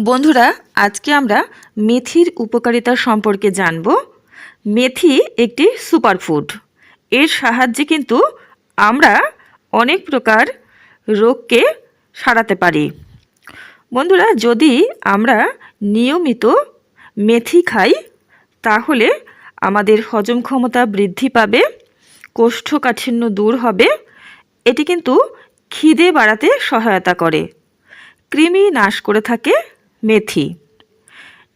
বন্ধুরা, আজকে আমরা মেথির উপকারিতা সম্পর্কে জানব। মেথি একটি সুপারফুড। এর সাহায্যে কিন্তু আমরা অনেক প্রকার রোগকে সারাতে পারি। বন্ধুরা, যদি আমরা নিয়মিত মেথি খাই, তাহলে আমাদের হজম ক্ষমতা বৃদ্ধি পাবে, কোষ্ঠকাঠিন্য দূর হবে, এটি কিন্তু খিদে বাড়াতে সহায়তা করে। কৃমি নাশ করে থাকে মেথি।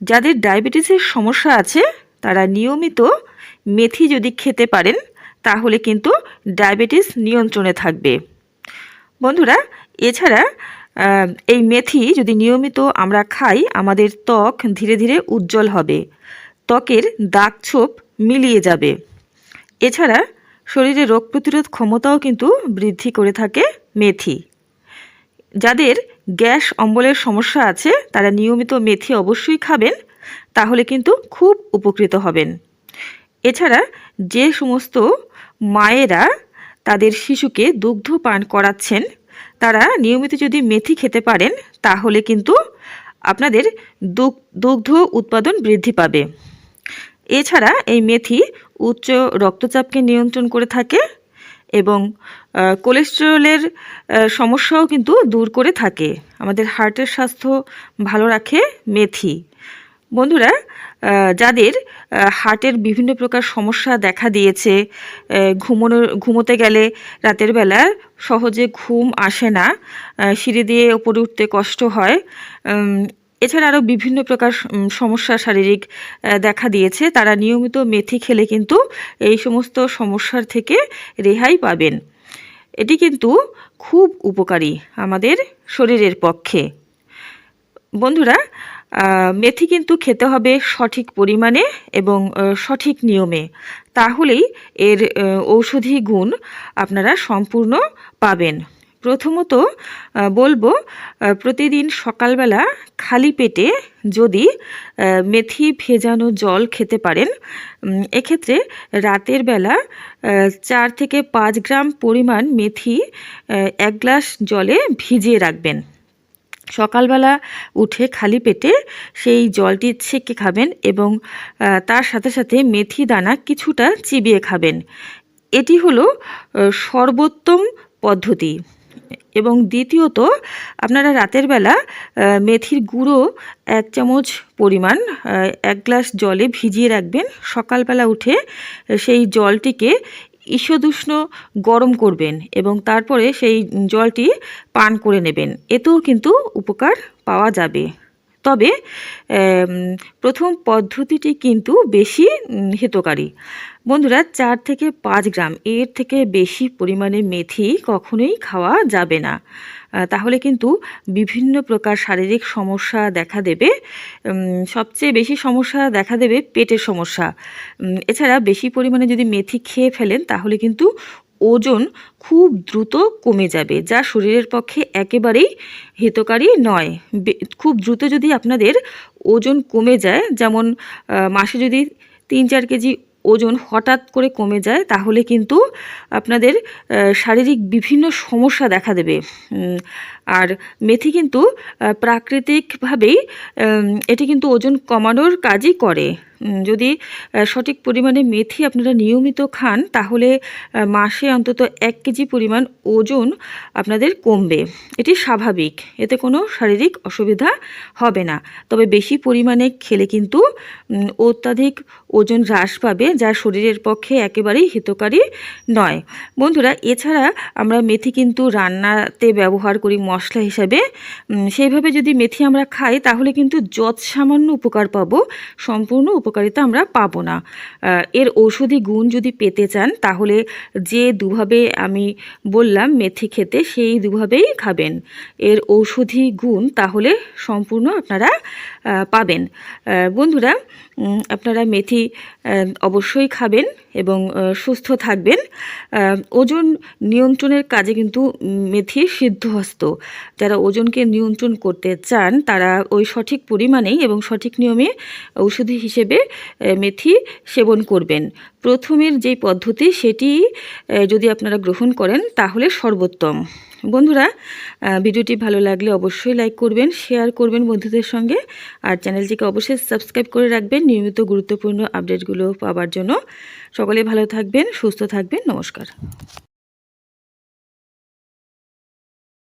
যাদের ডায়াবেটিসের সমস্যা আছে, তারা নিয়মিত মেথি যদি খেতে পারেন, তাহলে কিন্তু ডায়াবেটিস নিয়ন্ত্রণে থাকবে। বন্ধুরা, এছাড়া এই মেথি যদি নিয়মিত আমরা খাই, আমাদের ত্বক ধীরে ধীরে উজ্জ্বল হবে। ত্বকের দাগ ছোপ মিলিয়ে যাবে। এছাড়া, শরীরে রোগ প্রতিরোধ ক্ষমতাও কিন্তু বৃদ্ধি করে থাকে মেথি। যাদের গ্যাস অম্বলের সমস্যা আছে, তারা নিয়মিত মেথি অবশ্যই খাবেন, তাহলে কিন্তু খুব উপকৃত হবেন। এছাড়া যে সমস্ত মায়েরা তাদের শিশুকে দুগ্ধ পান করাচ্ছেন, তারা নিয়মিত যদি মেথি খেতে পারেন, তাহলে কিন্তু আপনাদের দুগ্ধ উৎপাদন বৃদ্ধি পাবে। এছাড়া এই মেথি উচ্চ রক্তচাপকে নিয়ন্ত্রণ করে থাকে এবং কোলেস্টেরলের সমস্যাও কিন্তু দূর করে থাকে। আমাদের হার্টের স্বাস্থ্য ভালো রাখে মেথি। বন্ধুরা যাদের হার্টের বিভিন্ন প্রকার সমস্যা দেখা দিয়েছে ঘুমোনোর ঘুমোতে গেলে রাতের বেলা সহজে ঘুম আসে না সিঁড়ি দিয়ে ওপরে উঠতে কষ্ট হয় এছাড়া আরও বিভিন্ন প্রকার সমস্যা শারীরিক দেখা দিয়েছে। তারা নিয়মিত মেথি খেলে কিন্তু এই সমস্ত সমস্যার থেকে রেহাই পাবেন। এটি কিন্তু খুব উপকারী আমাদের শরীরের পক্ষে। বন্ধুরা মেথি কিন্তু খেতে হবে সঠিক পরিমাণে এবং সঠিক নিয়মে। তাহলেই এর ঔষধি গুণ আপনারা সম্পূর্ণ পাবেন। প্রথমত বলব প্রতিদিন সকালবেলা খালি পেটে যদি মেথি ভেজানো জল খেতে পারেন এক্ষেত্রে রাতের বেলা চার থেকে পাঁচ গ্রাম পরিমাণ মেথি এক গ্লাস জলে ভিজিয়ে রাখবেন। সকালবেলা উঠে খালি পেটে সেই জলটি ছেঁকে খাবেন এবং তার সাথে সাথে মেথি দানা কিছুটা চিবিয়ে খাবেন। এটি হলো সর্বোত্তম পদ্ধতি। এবং দ্বিতীয়ত, আপনারা রাতের বেলা মেথির গুঁড়ো এক চামচ পরিমাণ এক গ্লাস জলে ভিজিয়ে রাখবেন। সকালবেলা উঠে সেই জলটিকে ঈষদুষ্ণ গরম করবেন এবং তারপরে সেই জলটি পান করে নেবেন। এতেও কিন্তু উপকার পাওয়া যাবে। তবে প্রথম পদ্ধতিটি কিন্তু বেশি হিতকারী। বন্ধুরা, চার থেকে পাঁচ গ্রাম, এর থেকে বেশি পরিমাণে মেথি কখনোই খাওয়া যাবে না। তাহলে কিন্তু বিভিন্ন প্রকার শারীরিক সমস্যা দেখা দেবে। সবচেয়ে বেশি সমস্যা দেখা দেবে পেটের সমস্যা। এছাড়া বেশি পরিমাণে যদি মেথি খেয়ে ফেলেন, তাহলে কিন্তু ওজন খুব দ্রুত কমে যাবে, যা শরীরের পক্ষে একেবারেই হিতকারী নয়। খুব দ্রুত যদি আপনাদের ওজন কমে যায়, যেমন মাসে যদি তিন চার কেজি ওজন হঠাৎ করে কমে যায়, তাহলে কিন্তু আপনাদের শারীরিক বিভিন্ন সমস্যা দেখা দেবে। আর মেথি কিন্তু প্রাকৃতিকভাবেই এটি কিন্তু ওজন কমানোর কাজই করে। যদি সঠিক পরিমাণে মেথি আপনারা নিয়মিত খান, তাহলে মাসে অন্তত এক কেজি পরিমাণ ওজন আপনাদের কমবে। এটি স্বাভাবিক। এতে কোনো শারীরিক অসুবিধা হবে না। তবে বেশি পরিমাণে খেলে কিন্তু অত্যাধিক ওজন হ্রাস পাবে, যা শরীরের পক্ষে একেবারেই হিতকারী নয়। বন্ধুরা, এছাড়া আমরা মেথি কিন্তু রান্নাতে ব্যবহার করি মশলা হিসাবে। সেইভাবে যদি মেথি আমরা খাই, তাহলে কিন্তু যৎ সামান্য উপকার পাবো, সম্পূর্ণ উপকারিতা আমরা পাবো না। এর ঔষধি গুণ যদি পেতে চান, তাহলে যে দুভাবে আমি বললাম মেথি খেতে, সেই দুভাবেই খাবেন। এর ঔষধি গুণ তাহলে সম্পূর্ণ আপনারা পাবেন। বন্ধুরা আপনারা মেথি অবশ্যই খাবেন এবং সুস্থ থাকবেন। ওজন নিয়ন্ত্রণের কাজে কিন্তু মেথি সিদ্ধহস্ত। যারা ওজনকে নিয়ন্ত্রণ করতে চান, তারা ওই সঠিক পরিমাণেই এবং সঠিক নিয়মে ঔষধি হিসেবে মেথি সেবন করবেন। প্রথমের যে পদ্ধতি সেটি যদি আপনারা গ্রহণ করেন তাহলে সর্বোত্তম। বন্ধুরা ভিডিওটি ভালো লাগলে অবশ্যই লাইক করবেন, শেয়ার করবেন বন্ধুদের সঙ্গে, আর চ্যানেলটিকে অবশ্যই সাবস্ক্রাইব করে রাখবেন নিয়মিত গুরুত্বপূর্ণ আপডেটগুলো পাওয়ার জন্য। সকলে ভালো থাকবেন, সুস্থ থাকবেন, নমস্কার।